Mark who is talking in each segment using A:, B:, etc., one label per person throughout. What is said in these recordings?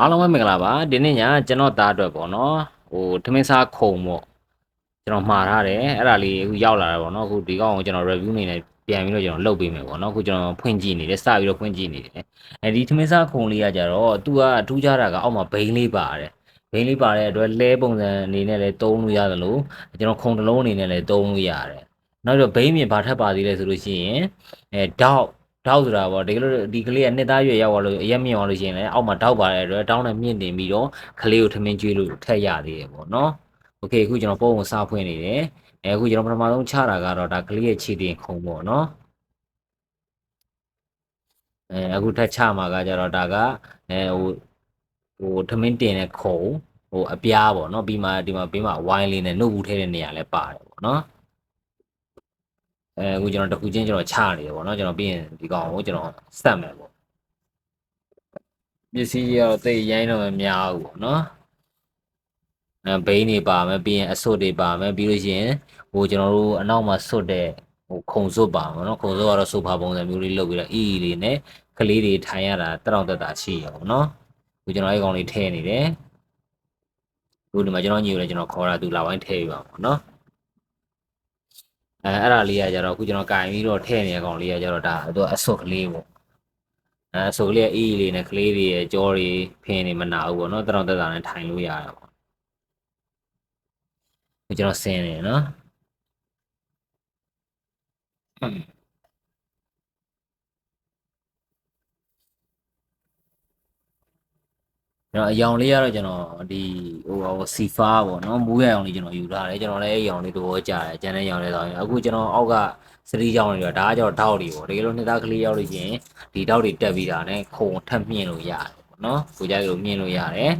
A: အားလုံးပဲမင်္ဂလာပါဒီနေ့ညကျွန်တော်သားအတွက်ပေါ့နော်ဟိုထမင်းစားခုံပေါ့ကျွန်တော်မှားထားတယ်အဲ့ဒါလေးအခုရောက်လာတာပေါ့နော်အခုဒီကောင်ကိုကျွန်တော် review အနေနဲ့ပြန်ပြီးတော့ကျွန်တော်လုပ်ပေးမယ်ပေါ့နော်အခုကျွန်တော်ဖွင့်ကြည့်နေတယ်စပြီးတော့ဖွင့်ကြည့်နေတယ်အဲဒီထမင်းစားခုံလေးကကြတော့သူကထူးခြားတာကအောက်မှာဘိန်းလေးပါတယ်ဘိန်းလေးပါတဲ့အတွက်လဲပုံစံအနေနဲ့လည်းသုံးလို့ရတယ်လို့ကျွန်တော်ခုံတစ်လုံးအနေနဲ့လည်းသုံးလို့ရတယ်နောက်တော့ဘိန်းပြင်ဘာထပ်ပါသေးလဲဆိုလို့ရှိရင်အဲဒေါက် ဒေါက်ဆိုတာပေါ့ဒီကလေးဒီကလေးကနှစ်သားရွယ်ရောက်သွားလို့အရက်မြင့်သွားလို့ရှိရင်လည်းအောက်မှာဒေါက်ပါတဲ့အတွက်တောင်းနဲ့မြင့်တင်ပြီးတော့ကလေးကိုထမင်းကျွေးလို့ထက်ရသေးတယ်ပေါ့နော်โอเคအခုကျွန်တော်ပုံကိုစဖွင့်နေတယ်အဲအခုကျွန်တော်ပထမဆုံးချတာကတော့ဒါကလေးရဲ့ခြေတင်ခုံပေါ့နော်အဲအခုထက်ချမှာကကြတော့ဒါကအဲဟိုဟိုထမင်းတင်တဲ့ခုံဟိုအပြားပေါ့နော်ပြီးမှဒီမှာပြီးမှဝိုင်းလေးနဲ့နှုတ်ဘူးထဲတဲ့နေရာလည်းပါတယ်ပေါ့နော် အဲအခုကျွန်တော်တစ်ခုချင်းကျွန်တော်ချနေတယ်ပေါ့နော်ကျွန်တော်ပြီးရင်ဒီကောင်ကိုကျွန်တော်စက်မယ်ပေါ့ပစ္စည်းရောတိတ်ရိုင်းတော့မများဘူးပေါ့နော်အဲဘိန်းတွေပါမယ်ပြီးရင်အစွတ်တွေပါမယ်ပြီးလို့ရှိရင်ဟိုကျွန်တော်တို့အနောက်မှာစွတ်တဲ့ဟိုခုံစွတ်ပါမယ်နော်ခုံစွတ်ကတော့ဆိုဖာပုံစံမျိုးလေးလုပ်ပြီးတော့အီအီလေးနဲ့ကလေးတွေထိုင်ရတာတက်တော့တက်တာရှိရပေါ့နော်ခုကျွန်တော်အဲ့ကောင်လေးထည့်နေတယ်ခုဒီမှာကျွန်တော်ညီကိုလည်းကျွန်တော်ခေါ်တာသူလာဝိုင်းထည့်ပြပါပေါ့နော် အဲအဲ့ဒါလေးကကြတော့အခုကျွန်တော်ကင်ပြီးတော့ထည့်နေတဲ့ကောင်လေးကကြတော့ဒါသူကအစွတ်ကလေးပေါ့အဲအစွတ်ကလေးကအေးအေးလေးနဲ့ကလေးတွေရဲ့ကြောတွေဖင်းနေမနာဘူးပေါ့နော်တက်တော့တက်တာနဲ့ထိုင်လို့ရတာပေါ့ခုကျွန်တော်ဆင်းနေနော် ကျွန်တော်အယောင်လေးကတော့ကျွန်တော်ဒီဟိုဟိုစီဖာပေါ့နော်မူးရအောင်လေးကျွန်တော်ယူထားတယ်ကျွန်တော်လည်းအယောင်လေးသဘောကျတယ်ကျန်တဲ့ယောင်လေးတော့အခုကျွန်တော်အောက်ကစရီးကြောင်တွေတော့ဒါကကျွန်တော်ဓာတ်တွေပေါ့တကယ်လို့နှစ်သားကလေးရောက်လို့ရှိရင်ဒီဓာတ်တွေတက်ပြီးတာနဲ့ခုံထပ်မြင့်လို့ရတယ်ပေါ့နော်ကိုကြိုက်လို့မြင့်လို့ရတယ်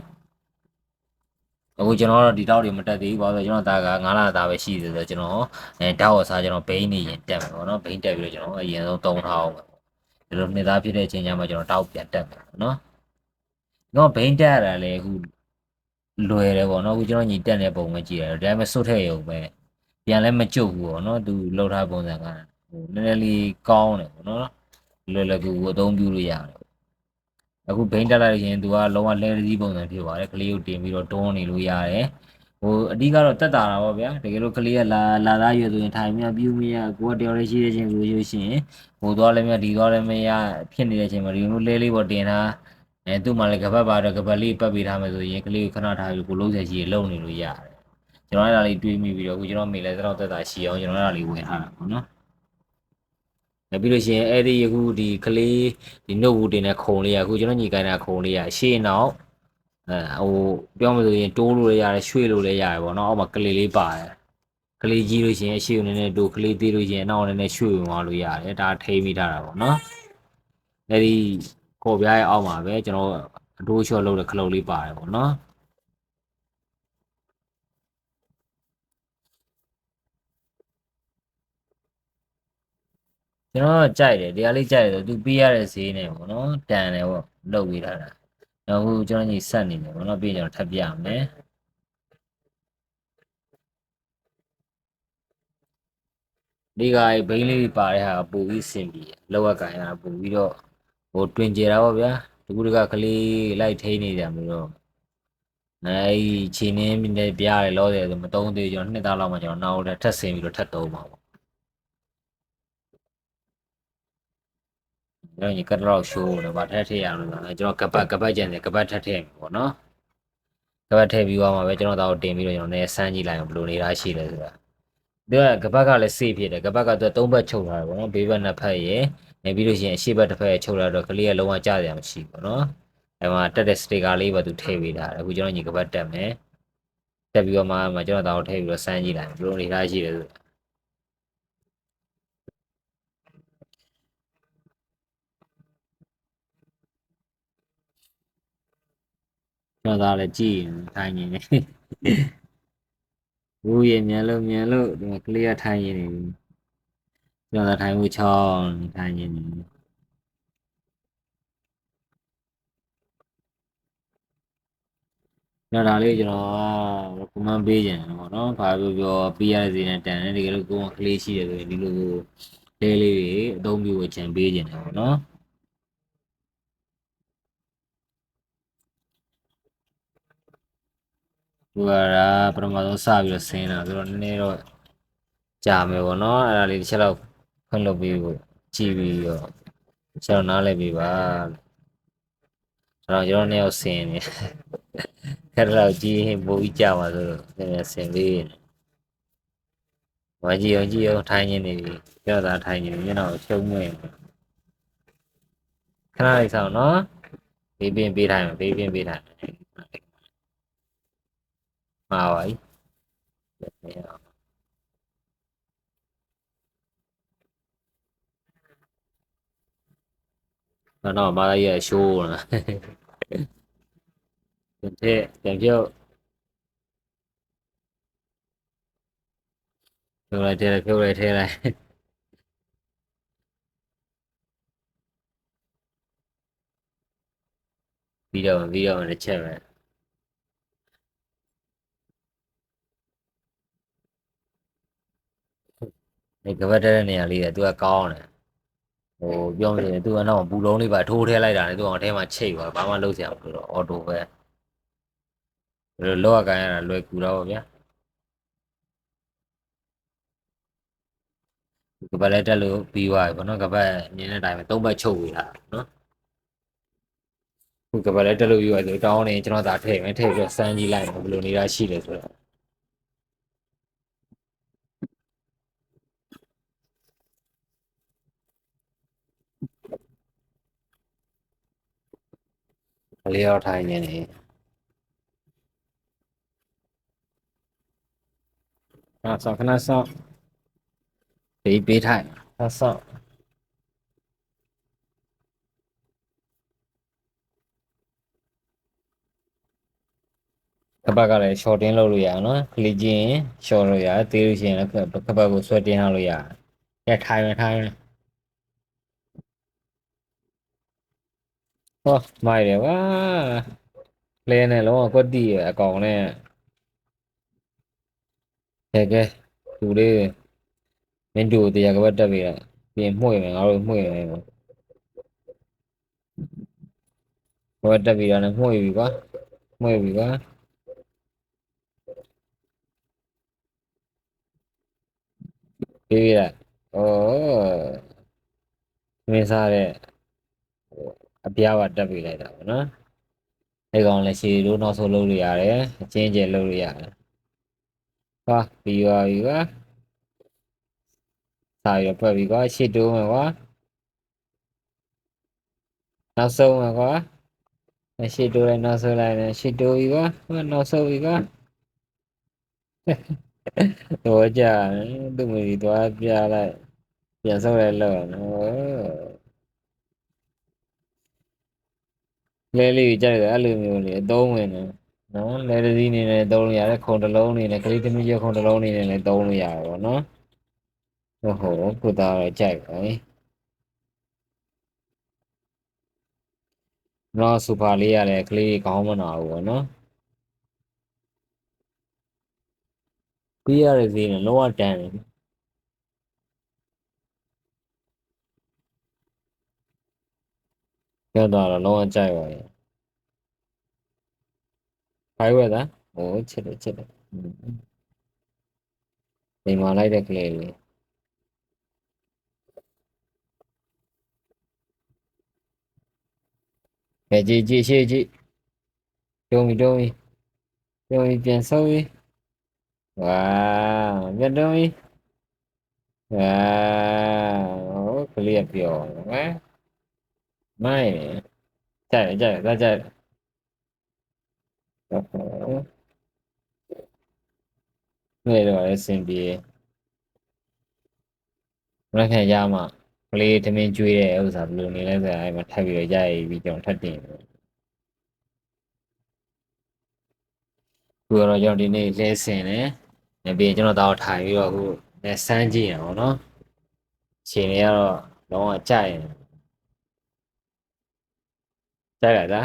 A: အခုကျွန်တော်တို့ဒီတောက်တွေမတက်သေးဘူးဘာလို့လဲကျွန်တော်သားက9လသားပဲရှိသေးတယ်ဆိုတော့ကျွန်တော်အဲတောက်ရစားကျွန်တော်ဘိန်းနေရင်တက်မယ်ပေါ့နော်ဘိန်းတက်ပြီးတော့ကျွန်တော်အရင်ဆုံးသုံးထားအောင်ပဲဒီလိုနှစ်သားဖြစ်တဲ့အချိန်ကျမှကျွန်တော်တောက်ပြန်တက်မယ်ပေါ့နော် တော့ဘိန်းတက်ရတာလေအခုလွယ်တယ်ပေါ့နော်အခုကျွန်တော်ညီတက်တဲ့ပုံပဲကြည့်ရတယ်ဒါပေမဲ့စွတ်ထည့်ရုံပဲပြန်လည်းမကြုတ်ဘူးပေါ့နော်သူလှုပ်ထားပုံစံကဟိုနည်းနည်းလေးကောင်းတယ်ပေါ့နော်လွယ်လွယ်ကူကူအသုံးပြုလို့ရတယ်အခုဘိန်းတက်လိုက်ရင်သူကလုံးဝလဲသီးပုံစံဖြစ်သွားတယ်ကလေးကိုတင်ပြီးတော့တွန်းနေလို့ရတယ်ဟိုအဓိကတော့တက်တာတာပေါ့ဗျာတကယ်လို့ကလေးကလာလာသားရွယ်ဆိုရင်ထိုင်မြပြူးမရကိုကတယောက်လေးရှိတဲ့ချင်းဆိုလို့ရှိရင်ဟိုသွားလည်းမရဒီသွားလည်းမရဖြစ်နေတဲ့အချိန်မှာဒီလိုလဲလေးပေါ်တင်ထား အဲသူ့မှာလည်းကပတ်ပါတော့ကပတ်လေးပတ်ပေးထားမယ်ဆိုရင်ကလေးကိုခဏထားပြီးကိုလုံးဆက်ရှိရလုံနေလို့ရတယ်ကျွန်တော်အဲ့ဒါလေးတွေးမိပြီးတော့အခုကျွန်တော်မိလဲတော့တက်တာရှိအောင်ကျွန်တော်အဲ့ဒါလေးဝင်ထားတာပေါ့နော်နောက်ပြီးလို့ရှိရင်အဲ့ဒီအခုဒီကလေးဒီနှုတ်ဘူးတင်တဲ့ခုံလေးကအခုကျွန်တော်ညီကိုင်းတဲ့ခုံလေးကရှေ့နောက်အဲဟိုပြောမှဆိုရင်တိုးလို့လည်းရတယ်ရွှေ့လို့လည်းရတယ်ပေါ့နော်အောက်မှာကလေးလေးပါတယ်ကလေးကြီးလို့ရှိရင်ရှေ့ကိုနည်းနည်းတိုးကလေးသေးလို့ရှိရင်နောက်နည်းနည်းရွှေ့ဝင်သွားလို့ရတယ်ဒါထိမိထားတာပေါ့နော်အဲ့ဒီ ကော်ပြားရဲ့အောက်မှာပဲကျွန်တော်အတိုးချော့လုပ်တဲ့ခလုတ်လေးပါတယ်ပေါ့နော်ကျွန်တော်ကြိုက်တယ်တရားလေးကြိုက်တယ်သူပေးရတဲ့ဈေးနဲ့ပေါ့နော်တန်တယ်ပေါ့လုပ်ပေးထားတာနောက်ခုကျွန်တော်ညီဆက်နေတယ်ပေါ့နော်ပြီးကျွန်တော်ထပ်ပြမယ်ဒီကဘိန်းလေးပါတဲ့ဟာပို့ပြီးစင်ပြီးလောက်ကင်ရတာပို့ပြီးတော့ ဟိုတွင်ကြတာပေါ့ဗျာဒီကူတကကလေးလိုက်ထိနေကြမျိုးတော့အဲဒီခြေနင်းမြင်းပြရတယ်လောတယ်ဆိုမတုံးသေးကျွန်တော်နှစ်သားလောက်မှကျွန်တော်နောက်ထပ်ဆင်ပြီးတော့ထပ်တုံးပါပေါ့ကျွန်တော်ညီကတော့ရှိုးတယ်ဗာထက်ထည့်ရအောင်လို့ကျွန်တော်ကပတ်ကပတ်ကျန်တယ်ကပတ်ထက်ထည့်ပေါ့နော်ကပတ်ထည့်ပြီးသွားမှာပဲကျွန်တော်တော့တင်ပြီးတော့ကျွန်တော်လည်းစမ်းကြည့်လိုက်အောင်ဘယ်လိုနေတာရှိလဲဆိုတာဒီကကပတ်ကလည်းစေးဖြစ်တယ်ကပတ်ကသူသုံးဘက်ချုပ်ထားတယ်ပေါ့နော်ဘေးဘက်နှစ်ဖက်ရယ် နေပြီးလို့ရှိရင်အရှိဘက်တစ်ဖက်ချုပ်လာတော့ကလေးကလုံးဝကြားရမရှိဘူးပေါ့နော်အဲမှာတက်တဲ့စတေကာလေးပဲသူထည့်ပေးတာအခုကျွန်တော်ညီကပတ်တက်မယ်တက်ပြီးတော့မှကျွန်တော်တော့ထည့်ပြီးတော့စမ်းကြည့်လိုက်ဘယ်လိုနေတာရှိလဲဆိုတာကျွန်တော်လည်းကြည့်ရင်ထိုင်နေတယ်ဘူးရမြန်လို့မြန်လို့ဒီကလေးကထိုင်နေတယ် ကျွန်တော်ထိုင်မှုချောင်းထိုင်နေတယ်ကျွန်တော်ဒါလေးကျွန်တော်ကွန်မန့်ပေးကြတယ်ပေါ့နော်။ဘာပြောပြောပေးရစီနဲ့တန်တယ်တကယ်လို့ကိုယ်ကလေးရှိတယ်ဆိုရင်ဒီလိုလေးလေးတွေအသုံးပြုချင်ပေးကြတယ်ပေါ့နော်။သူကဒါပထမဆုံးစပြီးတော့ဆင်းတာဆိုတော့နည်းနည်းတော့ကြာမယ်ပေါ့နော်အဲ့ဒါလေးတစ်ချက်တော့ ဖွင့်လုပ်ပြီးကြည့်ပြီးတော့ကျွန်တော်နားလည်ပြီးပါကျွန်တော်ကျွန်တော်နှစ်ယောက်ဆင်းနေခက်တော့ကြည့်ရင်ပိုပြီးကြာပါဆိုတော့နည်းနည်းဆင်းပြီးနေမကြည့်အောင်ကြည့်အောင်ထိုင်နေနေပြီပြောတာထိုင်နေမျက်နှာကိုချုံမွေးခဏလေးဆောင်နော်ဘေးပင်ပေးထိုင်မယ်ဘေးပင်ပေးထိုင်မယ်မှာပါ ပြီနော်နော်မာလာကြီးကရှိုးလာပြန်ထည့်ပြန်ပြုတ်ဖြုတ်လိုက်ထည့်လိုက်ဖြုတ်လိုက်ထည့်လိုက် ပြီးတော့ပြီးတော့တစ်ချက်ပဲဒီကပတ်တဲ့နေရာလေးကသူကကောင်းတယ်ဟိုပြောမလို့သူကတော့ပူလုံးလေးပါထိုးထဲလိုက်တာလေသူကအထဲမှာချိတ်သွားဘာမှလုပ်စရာမလိုတော့အော်တိုပဲဘယ်လိုလောက်ကင်ရတာလွယ်ကူတော့ဗျာကပတ်လက်တက်လို့ပြီးသွားပြီဗောနော်ကပတ်မြင်တဲ့အတိုင်းပဲသုံးဘက်ချုပ်ဝေးတာနော်ခုကပတ်လက်တက်လို့ပြီးသွားဆိုတောင်းနေကျွန်တော်သာထည့်မယ်ထည့်ပြီးတော့စမ်းကြည့်လိုက်ဘယ်လိုနေတာရှိလဲဆိုတော့ လေးရောထိုင်နေနေအာဆောခဏဆောပေးပေးထိုင်ခဏဆောကပတ်ကလည်း shorting လုပ်လို့ရတယ်နော်ခလီကျင် short လို့ရတယ်သေးလို့ရှိရင်လည်းကပတ်ကိုဆွဲတင်ထားလို့ရတယ်ကဲထိုင်မယ်ထိုင်မယ် ဟောမိုက်တယ်ကွာလဲနဲ့လုံးဝကွက်တီးရအကောင်နဲ့ကဲကဲသူလေးမင်းတို့တရားကပတ်တက်ပြီလားပြင်မှု့ရမယ်ငါတို့မှု့ရမယ်ဘောတက်ပြီလားမှု့ပြီကွာမှု့ပြီကွာပြေးပြီလားဩမင်းစားတဲ့ အပြားပါတက်ပြီလိုက်တာပေါ့နော်အဲကောင်လည်းရှည်လို့နောက်ဆုံးလုပ်လို့ရတယ်အချင်းကျယ်လုပ်လို့ရတယ်ဟာပြီးပါပြီကွာစာရပတ်ပြီကွာရှစ်တိုးမယ်ကွာနောက်ဆုံးမယ်ကွာရှစ်တိုးလိုက်နောက်ဆုံးလိုက်နဲ့ရှစ်တိုးပြီကွာနောက်ဆုံးပြီကွာတော့ကြာသူ့မကြီးသွားပြလိုက်ပြန်ဆုပ်လိုက်လို့နော် လဲလေးကြိုက်တယ်အဲ့လိုမျိုးလေအသုံးဝင်တယ်နော်လဲတစည်းနေနဲ့သုံးလို့ရတယ်ခုံတစ်လုံးနေနဲ့ကလေးသမီးရခုံတစ်လုံးနေနဲ့လည်းသုံးလို့ရတယ်ပေါ့နော်ဟုတ်ဟုတ်ကိုသားတော့ကြိုက်ပါပြီနော်စူပါလေးရတယ်ကလေးကောင်းမနာဘူးပေါ့နော်ပြီးရတဲ့ဈေးနဲ့လုံးဝတန်တယ် ပြောတော့လုံးဝကြိုက်ပါရဲ့ဖိုင်ဝဲသားဟိုချစ်တယ်ချစ်တယ်နေမလိုက်တဲ့ကလေးလေးကဲကြည့်ကြည့်ရှေ့ကြည့်တုံးပြီတုံးပြီတုံးပြီပြန်ဆုပ်ပြီဝါပြန်တုံးပြီဝါဟိုကလေးကပြောဟ မ်မိုင်းကြိုက်ကြိုက်ကြိုက်နေတော့အဆင်ပြေမနေ့ကရမှာကလေးသမင်းကျွေးတဲ့ဥစ္စာဘယ်လိုနေလဲဆိုတော့အဲ့မှာထပ်ပြီးတော့ရရပြီးကျွန်တော်ထပ်တင်ခုတော့ကျွန်တော်ဒီနေ့လဲစင်တယ်ပြီးရင်ကျွန်တော်တော့ထိုင်ပြီးတော့အခုလဲစမ်းကြည့်ရအောင်နော်ခြေနေကတော့လုံးဝကြိုက်ရင် ကြိုက်ရတာ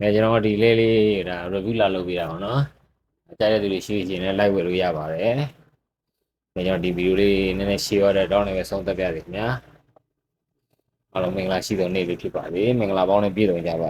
A: ငယ်ကျွန်တော်ဒီလေးလေးဒါ review လာလုပ်ပေးတာပေါ့နော်ကြိုက်တဲ့သူတွေရှိရင်လည်း like ဝယ်လို့ရပါတယ်ငယ်ကျွန်တော်ဒီဗီဒီယိုလေးနည်းနည်း share ရတဲ့တောင်းနေပဲဆုံးသက်ပြရစီခင်ဗျာအားလုံးမင်္ဂလာရှိသောနေ့လေးဖြစ်ပါစေမင်္ဂလာပေါင်းနဲ့ပြည့်စုံကြပါ